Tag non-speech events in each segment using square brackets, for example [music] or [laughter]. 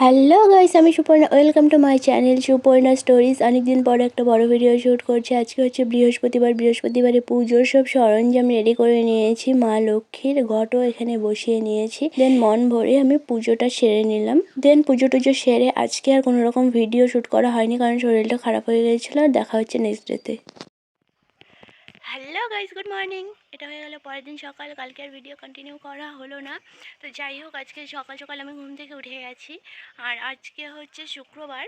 Hello guys আমি Suparna. Welcome to my channel Suparna stories অনেকদিন পরে একটা বড় ভিডিও শ্যুট করছি। আজকে হচ্ছে বৃহস্পতিবার। বৃহস্পতিবারে পুজোর সব সরঞ্জাম রেডি করে নিয়েছি। মা লক্ষ্মীর ঘটও এখানে বসিয়ে নিয়েছি। দেন মন ভরে আমি পুজোটা সেরে নিলাম। দেন পুজো টুজো সেরে আজকে আর কোনো রকম ভিডিও শ্যুট করা হয়নি, কারণ শরীরটা খারাপ হয়ে গিয়েছিল দেখা হচ্ছে নেক্সট ডেতে হ্যালো গাইস গুড মর্নিং এটা হয়ে গেল পরের দিন সকাল। কালকে আর ভিডিও কন্টিনিউ করা হলো না। তো যাই হোক, আজকে সকাল সকাল আমি ঘুম থেকে উঠে গেছি। আর আজকে হচ্ছে শুক্রবার।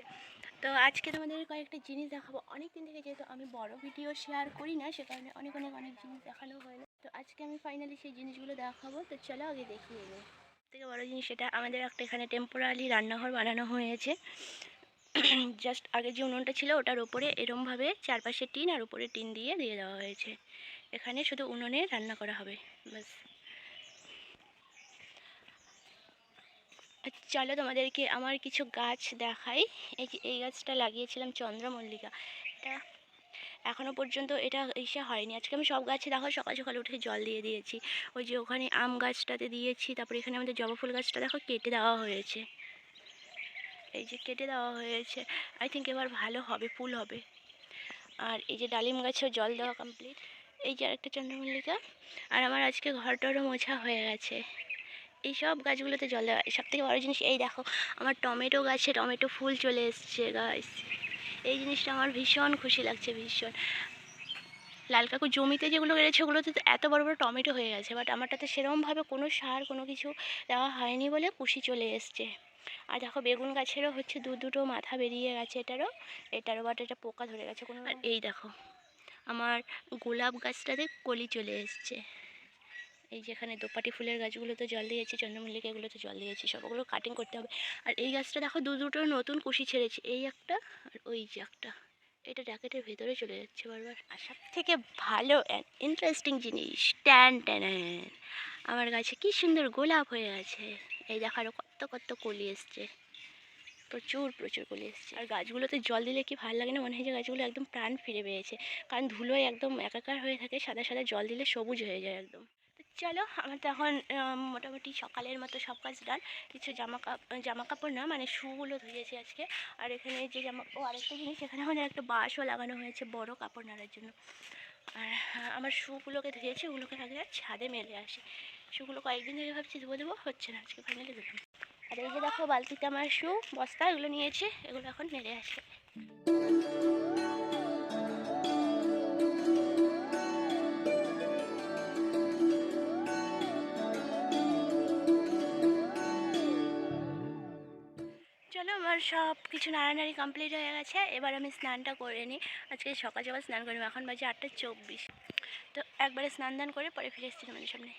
তো আজকে তোমাদের কয়েকটা জিনিস দেখাবো। অনেক দিন থেকে যেহেতু আমি বড় ভিডিও শেয়ার করি না, সে কারণে অনেক অনেক অনেক জিনিস দেখানো হয় না তো আজকে আমি ফাইনালি সেই জিনিসগুলো দেখাবো। তো চলো আগে দেখিয়ে নিই থেকে বড় জিনিস সেটা আমাদের একটা এখানে টেম্পোরারি রান্নাঘর বানানো হয়েছে। [clears throat] জাস্ট আগে যে উনুনটা ছিল ওটার ওপরে এরমভাবে চারপাশে টিন আর উপরে টিন দিয়ে দিয়ে দেওয়া হয়েছে। এখানে শুধু উনুনে রান্না করা হবে, ব্যাস। চলো তোমাদেরকে আমার কিছু গাছ দেখাই। এই এই গাছটা লাগিয়েছিলাম চন্দ্রমল্লিকা। এটা এখনও পর্যন্ত এটা ইসে হয়নি। আজকে আমি সব গাছে দেখো, সকাল সকাল উঠে জল দিয়ে দিয়েছি। ওই যে ওখানে আম গাছটাতে দিয়েছি, তারপরে এখানে আমাদের জবা ফুল গাছটা দেখো কেটে দেওয়া হয়েছে। এই যে কেটে দেওয়া হয়েছে আই থিঙ্ক এবার ভালো হবে, ফুল হবে। আর এই যে ডালিম গাছেও জল দেওয়া কমপ্লিট এই যে আরেকটা চন্দ্রমল্লিকা। আর আমার আজকে ঘরটারও মোছা হয়ে গেছে। এই সব গাছগুলোতে জল দেওয়া সব থেকে বড়ো জিনিস, এই দেখো, আমার টমেটো গাছে টমেটো ফুল চলে এসছে গাছ এই জিনিসটা আমার ভীষণ খুশি লাগছে, ভীষণ। লাল কাকু জমিতে যেগুলো বেড়েছে, ওগুলোতে এত বড় বড় টমেটো হয়ে গেছে বাট আমারটাতে সেরকমভাবে কোনো সার, কোনো কিছু দেওয়া হয়নি বলে কুশি চলে এসছে। আর দেখো বেগুন গাছেরও হচ্ছে দু দুটো মাথা বেরিয়ে গেছে এটারও এটারও বাট এটা পোকা ধরে গেছে কোনো আর এই দেখো আমার গোলাপ গাছটাতে কলি চলে এসছে। এই যেখানে দোপাটি ফুলের গাছগুলোতে জল দিয়েছি চন্দ্রমল্লিকা এগুলোতে জল দিয়েছি সবগুলো কাটিং করতে হবে। আর এই গাছটা দেখো দু দুটো নতুন কুশি ছেড়েছে এই একটা আর ওই যে একটা। এটা জ্যাকেটের ভেতরে চলে যাচ্ছে বারবার। আর সব থেকে ভালো অ্যান্ড ইন্টারেস্টিং জিনিস ট্যান ট্যান আমার গাছে কি সুন্দর গোলাপ হয়ে আছে। এই দেখো আরও কত কত কলি এসছে। প্রচুর প্রচুর কলি এসছে। আর গাছগুলোতে জল দিলে কি ভালো লাগে না? মনে হয় যে গাছগুলো একদম প্রাণ ফিরে পেয়েছে। কারণ ধুলোয় একদম একাকার হয়ে থাকে, সাদা সাদা জল দিলে সবুজ হয়ে যায় একদম। চলো, আমার তো এখন মোটামুটি সকালের মতো সব কাজ ডান। কিছু জামা কাপড় জামা কাপড় না মানে শুগুলো ধুয়েছি আজকে। আর এখানে যে জামা, ও আরেকটা জিনিস, এখানে আমাদের একটা বাঁশও লাগানো হয়েছে বড় কাপড় নাড়ার জন্য। আর আমার শুগুলোকে ধুয়েছি, ওগুলোকে আগে ছাদে মেলে আসি। শুগুলো কয়েকদিন ধরে ভাবছি ধুয়ে দেবো হচ্ছে না, আজকে ফাইনালি ধুলাম। আর এই যে দেখো, বালতিতে আমার শু, বস্তা, এগুলো নিয়েছি, এগুলো এখন মেলে আসে চলো, আমার সব কিছু নাড়ানাড়ি কমপ্লিট হয়ে গেছে, এবার আমি স্নানটা করে নিই। আজকে সকাল সকাল স্নান করি এখন বাজে আটটা চব্বিশ। তো একবারে স্নান দান করে পরে ফিরে এসেছি তোমাদের সামনে।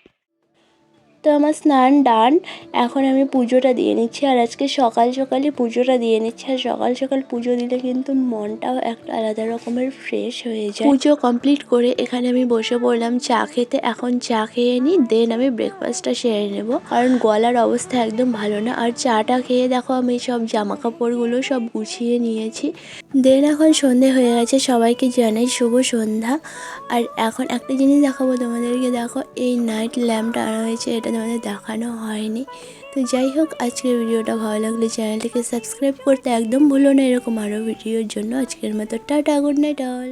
তো আমার স্নান ডান, এখন আমি পুজোটা দিয়ে নিচ্ছি আর আজকে সকাল সকালই পুজোটা দিয়ে নিচ্ছি আর সকাল সকাল পুজো দিলে কিন্তু মনটাও একটা আলাদা রকমের ফ্রেশ হয়ে যায়। পুজো কমপ্লিট করে এখানে আমি বসে পড়লাম, চা খেতে। এখন চা খেয়ে নিই দেন আমি ব্রেকফাস্টটা সেরে নেব। কারণ গলার অবস্থা একদম ভালো না। আর চাটা খেয়ে দেখো আমি সব জামা কাপড়গুলো সব গুছিয়ে নিয়েছি। দেন এখন সন্ধে হয়ে গেছে, সবাইকে জানাই শুভ সন্ধ্যা। আর এখন একটা জিনিস দেখাবো তোমাদেরকে। দেখো, এই নাইট ল্যাম্পটা আনা হয়েছে, এটা তোমাদের দেখানো হয়নি। তো যাই হোক, আজকের ভিডিওটা ভালো লাগলে চ্যানেলটিকে সাবস্ক্রাইব করতে একদম ভুলো না, এরকম আরও ভিডিওর জন্য। আজকের মতো, টাটা গুড নাইট অল